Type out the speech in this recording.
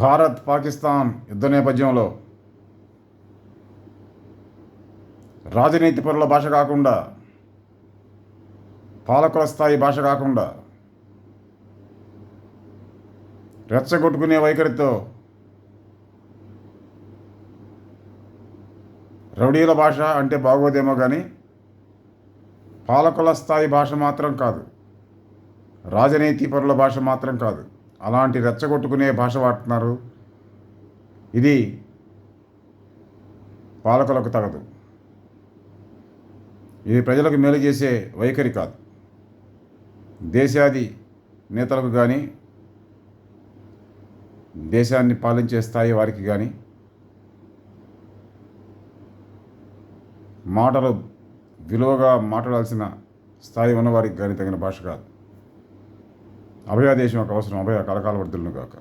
భారత్ పాకిస్తాన్ యుద్ధ నేపథ్యంలో రాజనీతి పరుల భాష కాకుండా పాలకుల స్థాయి భాష కాకుండా రెచ్చగొట్టుకునే వైఖరితో రౌడీల భాష అంటే బాగోదేమో కానీ పాలకుల స్థాయి భాష మాత్రం కాదు. రాజనీతి పరుల భాష మాత్రం కాదు. అలాంటి రెచ్చగొట్టుకునే భాష వాడుతున్నారు. ఇది పాలకులకు తగదు. ఇది ప్రజలకు మేలు చేసే వైఖరి కాదు. దేశాది నేతలకు కానీ దేశాన్ని పాలించే స్థాయి వారికి కానీ మాటలు విలువగా మాట్లాడాల్సిన స్థాయి ఉన్నవారికి కానీ తగిన భాష కాదు. అభయాదేశం యొక్క అవసరం అభయ కలకాల వర్ధులను కాక.